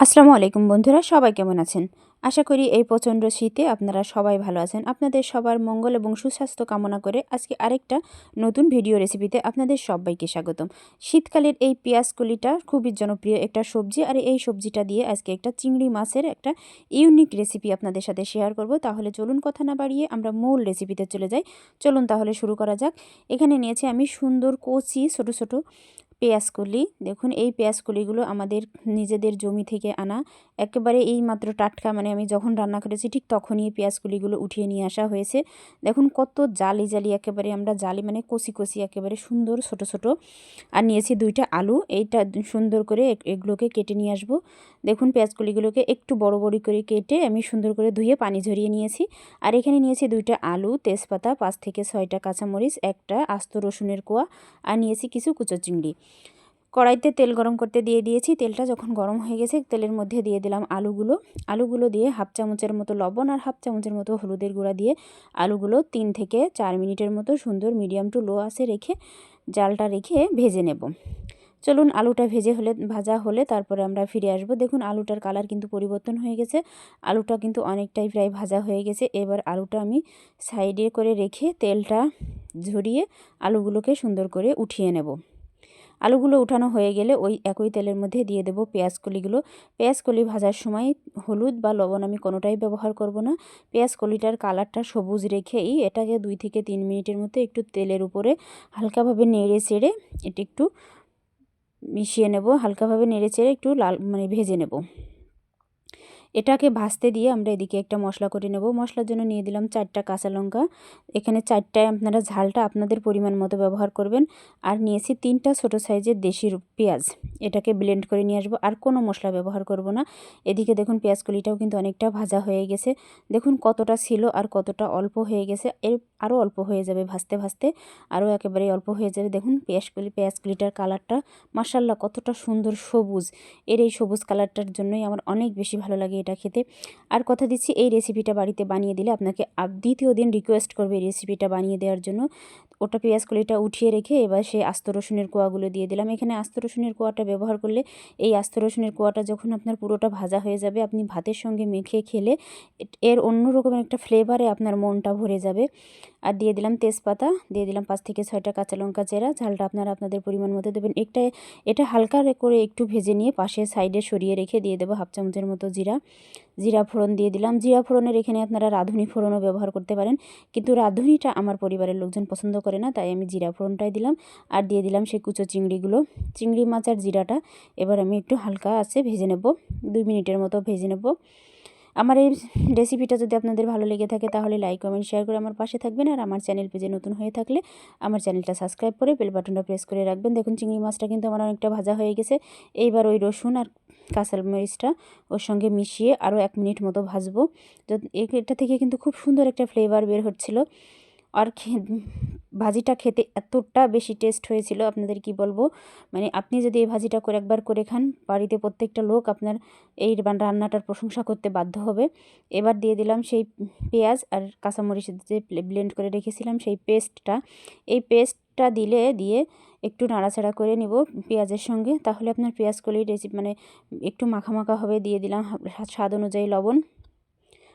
আসসালামু আলাইকুম বন্ধুরা, সবাই কেমন আছেন? আশা করি এই প্রচণ্ড শীতে আপনারা সবাই ভালো আছেন। আপনাদের সবার মঙ্গল এবং সুস্বাস্থ্য কামনা করে আজকে আরেকটা নতুন ভিডিও রেসিপিতে আপনাদের সবাইকে স্বাগতম। শীতকালের এই পেঁয়াজ কলিটা খুবই জনপ্রিয় একটা সবজি আর এই সবজিটা দিয়ে আজকে একটা চিংড়ি মাছের একটা ইউনিক রেসিপি আপনাদের সাথে শেয়ার করব। তাহলে চলুন কথা না বাড়িয়ে আমরা মূল রেসিপিতে চলে যাই। চলুন তাহলে শুরু করা যাক। এখানে নিয়েছি আমি সুন্দর কচি, ছোট ছোট পেঁয়াজকলি। দেখুন, এই পেঁয়াজকলিগুলো আমাদের নিজেদের জমি থেকে আনা। একেবারে এই মাত্র টাটকা মানে আমি যখন রান্না করেছি, ঠিক তখনই এই পেঁয়াজকলিগুলো উঠিয়ে নিয়ে আসা হয়েছে। দেখুন, কত জালি জালি একেবারে আমরা জালি মানে কষি কষি একেবারে সুন্দর ছোট ছোট। আর নিয়েছি দুইটা আলু। এইটা সুন্দর করে এগুলোকে কেটে নিয়ে আসব। দেখুন পেঁয়াজকলিগুলোকে একটু বড় বড় করে কেটে আমি সুন্দর করে ধুয়ে পানি ঝরিয়ে নিয়েছি। আর এখানে নিয়েছি দুইটা আলু, তেজপাতা, পাঁচ থেকে ছয়টা কাঁচামরিচ, একটা আস্ত রসুনের কোয়া আর নিয়েছি কিছু কুচো চিংড়ি। কড়াইতে তেল গরম করতে দিয়ে দিয়েছি। তেলটা যখন গরম হয়ে গেছে, তেলের মধ্যে দিয়ে দিলাম আলুগুলো। আলুগুলো দিয়ে হাফ চামচের মতো লবণ আর হাফ চামচের মতো হলুদের গুঁড়া দিয়ে আলুগুলো তিন থেকে চার মিনিটের মতো সুন্দর মিডিয়াম টু লো আসে রেখে জালটা রেখে ভেজে নেব। চলুন আলুটা ভেজে হলে, ভাজা হলে তারপরে আমরা ফিরে আসব। দেখুন আলুটার কালার কিন্তু পরিবর্তন হয়ে গেছে। আলুটা কিন্তু অনেকটাই প্রায় ভাজা হয়ে গেছে। এবার আলুটা আমি সাইডে করে রেখে তেলটা ঝরিয়ে আলুগুলোকে সুন্দর করে উঠিয়ে নেব। আলুগুলো উঠানো হয়ে গেলে ওই একই তেলের মধ্যে দিয়ে দেবো পেঁয়াজকলিগুলো পেঁয়াজকলি ভাজার সময় হলুদ বা লবণ আমি কোনোটাই ব্যবহার করব না। পেঁয়াজকলিটার কালারটা সবুজ রেখেই এটাকে দুই থেকে তিন মিনিটের মধ্যে একটু তেলের উপরে হালকাভাবে নেড়ে চেড়ে এটি একটু মিশিয়ে নেব হালকাভাবে নেড়ে চেড়ে একটু লাল মানে ভেজে নেব। এটাকে ভাজতে দিয়ে আমরা এদিকে একটা মশলা করে নেব। মশলার জন্য নিয়ে দিলাম চারটা কাঁচা লঙ্কা। এখানে চারটায় আপনারা ঝালটা আপনাদের পরিমাণ মতো ব্যবহার করবেন। আর নিয়েছি তিনটা ছোট সাইজের দেশি পেঁয়াজ। এটাকে ব্লেন্ড করে নিয়ে আসব। আর কোনো মশলা ব্যবহার করব না। এদিকে দেখুন পেঁয়াজ কলিটাও কিন্তু অনেকটা ভাজা হয়ে গেছে। দেখুন কতটা ছিল আর কতটা অল্প হয়ে গেছে। এর আরও অল্প হয়ে যাবে ভাজতে ভাজতে। আরও একেবারে অল্প হয়ে যাবে। দেখুন পেঁয়াজকলি পেঁয়াজকলিটার কালারটা মাসাল্লাহ কতটা সুন্দর সবুজ। এর এই সবুজ কালারটার জন্যই আমার অনেক বেশি ভালো লাগে এটা খেতে। আর কথা দিচ্ছি, এই রেসিপিটা বাড়িতে বানিয়ে দিলে আপনাকে দ্বিতীয় দিন রিকোয়েস্ট করবে এই রেসিপিটা বানিয়ে দেওয়ার জন্য। ওটা পেঁয়াজ কলিটা উঠিয়ে রেখে এবার সেই আস্ত রসুনের কোয়াগুলো দিয়ে দিলাম। এখানে আস্ত রসুনের কোয়াটা ব্যবহার করলে এই আস্ত রসুনের কোয়াটা যখন আপনার পুরোটা ভাজা হয়ে যাবে, আপনি ভাতের সঙ্গে মেখে খেলে এর অন্য রকমের একটা ফ্লেভারে আপনার মনটা ভরে যাবে। আর দিয়ে দিলাম তেজপাতা, দিয়ে দিলাম পাঁচ থেকে ছয়টা কাঁচা লঙ্কা চেরা। ঝালটা আপনারা আপনাদের পরিমাণ মতো দেবেন। একটা, এটা হালকা করে একটু ভেজে নিয়ে পাশে সাইডে সরিয়ে রেখে দিয়ে দেবো হাফ চামচের মতো জিরা। জিরা ফোড়ন দিয়ে দিলাম। জিরা ফোড়নের এখানে আপনারা রাঁধুনি ফোড়নও ব্যবহার করতে পারেন। কিন্তু রাঁধুনিটা আমার পরিবারের লোকজন পছন্দ করে না, তাই আমি জিরা ফোড়নটাই দিলাম। আর দিয়ে দিলাম সেই কুচো চিংড়িগুলো। চিংড়ি মাছ আর জিরাটা এবার আমি একটু হালকা আছে ভেজে নেব। দুই মিনিটের মতো ভেজে নেব। আমার এই রেসিপিটা যদি আপনাদের ভালো লেগে থাকে, তাহলে লাইক, কমেন্ট, শেয়ার করে আমার পাশে থাকবেন। আর আমার চ্যানেল পেজে নতুন হয়ে থাকলে আমার চ্যানেলটা সাবস্ক্রাইব করে বেল বাটনটা প্রেস করে রাখবেন। দেখুন, চিংড়ি মাছটা কিন্তু আমার অনেকটা ভাজা হয়ে গেছে। এইবার ওই রসুন আর কাঁচাল মরিচটা ওর সঙ্গে মিশিয়ে আরও এক মিনিট মতো ভাজবো। তো এটা থেকে কিন্তু খুব সুন্দর একটা ফ্লেভার বের হচ্ছিল। আর ভাজিটা খেতে এতটা বেশি টেস্ট হয়েছিল, আপনাদের কি বলব? মানে আপনি যদি এই ভাজিটা করে একবার করে খান, বাড়িতে প্রত্যেকটা লোক আপনার এই রান্নাটার প্রশংসা করতে বাধ্য হবে। এবার দিয়ে দিলাম সেই পেঁয়াজ আর কাঁচামরিচ যে ব্লেন্ড করে রেখেছিলাম সেই পেস্টটা এই পেস্টটা দিলে, দিয়ে একটু নাড়াচাড়া করে নিব পেঁয়াজের সঙ্গে। তাহলে আপনার পেঁয়াজ কলি রেসিপি মানে একটু মাখা হবে দিয়ে দিলাম স্বাদ অনুযায়ী লবণ।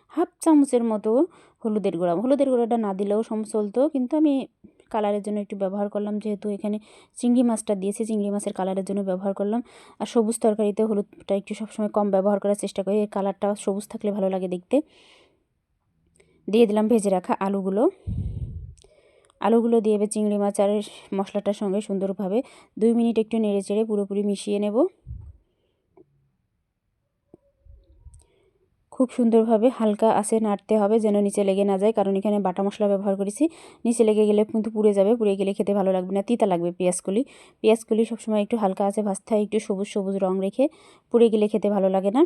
হাফ চামচের মতো হলুদের গুঁড়া। হলুদের গুঁড়াটা না দিলেও সম, চলতো। কিন্তু আমি কালারের জন্য একটু ব্যবহার করলাম। যেহেতু এখানে চিংড়ি মাছটা দিয়েছি, চিংড়ি মাছের কালারের জন্য ব্যবহার করলাম। আর সবুজ তরকারিতে হলুদটা একটু সবসময় কম ব্যবহার করার চেষ্টা করি। এর কালারটা সবুজ থাকলে ভালো লাগে দেখতে। দিয়ে দিলাম ভেজে রাখা আলুগুলো। আলুগুলো দিয়ে এবার চিংড়ি মাছ আর মশলাটার সঙ্গে সুন্দরভাবে দুই মিনিট একটু নেড়ে চেড়ে পুরোপুরি মিশিয়ে নেব। খুব সুন্দরভাবে হালকা আসে নাড়তে হবে যেন নিচে লেগে না যায়, কারণ এখানে বাটা মশলা ব্যবহার করেছি। নিচে লেগে গেলে কিন্তু পুড়ে যাবে, পুড়ে গেলে খেতে ভালো লাগবে না, তিতা লাগবে পেঁয়াজকলি। পেঁয়াজকলি সবসময় একটু হালকা আছে ভাজতে হয়, একটু সবুজ সবুজ রং রেখে পুড়ে গেলে খেতে ভালো লাগে না।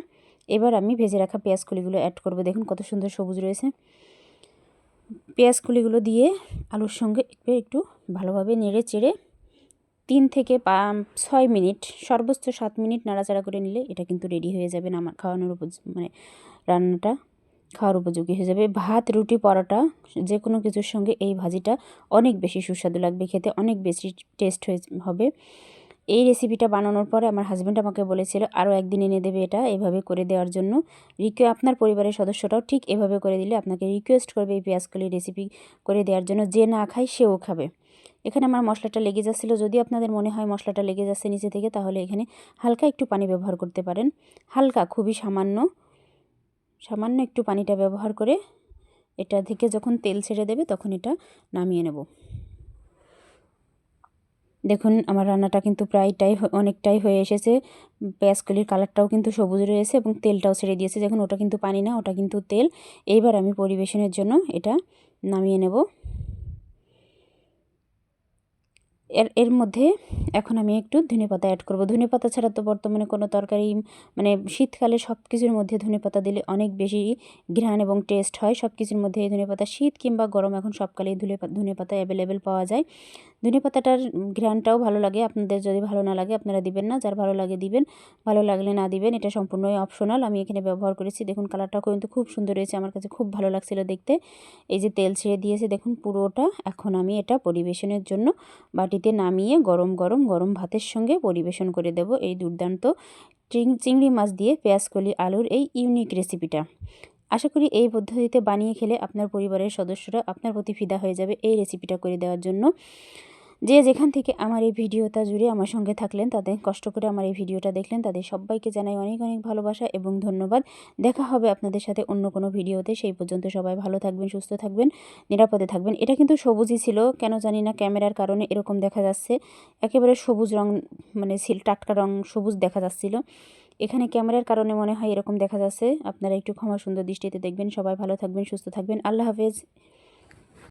এবার আমি ভেজে রাখা পেঁয়াজকলিগুলো অ্যাড করব, দেখুন কত সুন্দর সবুজ রয়েছে। পেঁয়াজকলিগুলো দিয়ে আলুর সঙ্গে একটু একটু ভালোভাবে নেড়ে চেড়ে তিন থেকে ছয় মিনিট, সর্বোচ্চ সাত মিনিট নাড়াচাড়া করে নিলে এটা কিন্তু রেডি হয়ে যাবে আমার খাওয়ানোর উপর মানে রান্নাটা খাওয়ার উপযোগী হয়ে যাবে। ভাত, রুটি, পরোটা যে কোনো কিছুর সঙ্গে এই ভাজিটা অনেক বেশি সুস্বাদু লাগবে, খেতে অনেক বেশি টেস্ট হয়ে, হবে। এই রেসিপিটা বানানোর পরে আমার হাজব্যান্ড আমাকে বলেছিল আরও একদিন এনে দেবে এটা এভাবে করে দেওয়ার জন্য। রিকোয়ে আপনার পরিবারের সদস্যটাও ঠিক এভাবে করে দিলে আপনাকে রিকোয়েস্ট করবে এই পেঁয়াজকলি রেসিপি করে দেওয়ার জন্য। যে না খায় সেও খাবে। এখানে আমার মশলাটা লেগে যাচ্ছিল। যদি আপনাদের মনে হয় মশলাটা লেগে যাচ্ছে নিচে থেকে, তাহলে এখানে হালকা একটু পানি ব্যবহার করতে পারেন। হালকা, খুবই সামান্য সামান্য একটু পানিটা ব্যবহার করে এটা থেকে যখন তেল ছেড়ে দেবে, তখন এটা নামিয়ে নেব। দেখুন, আমার রান্নাটা কিন্তু প্রায়টাই অনেকটাই হয়ে এসেছে। পেঁয়াজকলির কালারটাও কিন্তু সবুজ রয়েছে এবং তেলটাও ছেড়ে দিয়েছে। দেখুন, ওটা কিন্তু পানি না, ওটা কিন্তু তেল। এইবার আমি পরিবেশনের জন্য এটা নামিয়ে নেব। এর এর মধ্যে এখন আমি একটু ধনে পাতা অ্যাড করব। ধনে পাতা ছাড়া তো বর্তমানে কোনো তরকারি মানে শীতকালে সব কিছুর মধ্যে ধনে পাতা দিলে অনেক বেশি ঘ্রাণ এবং টেস্ট হয়। সব কিছুর মধ্যে এই ধনে পাতা শীত কিংবা গরম, এখন সবকালেই ধনে ধনে পাতা অ্যাভেলেবেল পাওয়া যায়। ধনে পাতাটার ঘ্রাণটাও ভালো লাগে। আপনাদের যদি ভালো না লাগে, আপনারা দিবেন না। যার ভালো লাগে দিবেন, ভালো লাগলে না দিবেন। এটা সম্পূর্ণই অপশনাল আমি এখানে ব্যবহার করেছি। দেখুন কালারটাও কিন্তু খুব সুন্দর হয়েছে। আমার কাছে খুব ভালো লাগছিল দেখতে। এই যে তেল ছেড়ে দিয়েছে, দেখুন, পুরোটা। এখন আমি এটা পরিবেশনের জন্য বাটিতে নামিয়ে গরম গরম গরম ভাতের সঙ্গে পরিবেশন করে দেব এই দুর্দান্ত চিংড়ি মাছ দিয়ে পেঁয়াজকলি আলুর এই ইউনিক রেসিপিটা আশা করি এই পদ্ধতিতে বানিয়ে খেলে আপনার পরিবারের সদস্যরা আপনার প্রতি ফিদা হয়ে যাবে এই রেসিপিটা করে দেওয়ার জন্য। যে যেখান থেকে আমার এই ভিডিওটা জুড়ে আমার সঙ্গে থাকলেন, তাদের কষ্ট করে আমার এই ভিডিওটা দেখলেন, তাদের সবাইকে জানাই অনেক অনেক ভালোবাসা এবং ধন্যবাদ। দেখা হবে আপনাদের সাথে অন্য কোনো ভিডিওতে। সেই পর্যন্ত সবাই ভালো থাকবেন, সুস্থ থাকবেন, নিরাপদে থাকবেন। এটা কিন্তু সবুজই ছিল, কেন জানি না ক্যামেরার কারণে এরকম দেখা যাচ্ছে। একেবারে সবুজ রং মানে সিল, টাটকা রং সবুজ দেখা যাচ্ছিল। এখানে ক্যামেরার কারণে মনে হয় এরকম দেখা যাচ্ছে। আপনারা একটু ক্ষমা সুন্দর দৃষ্টিতে দেখবেন। সবাই ভালো থাকবেন, সুস্থ থাকবেন। আল্লাহ হাফেজ।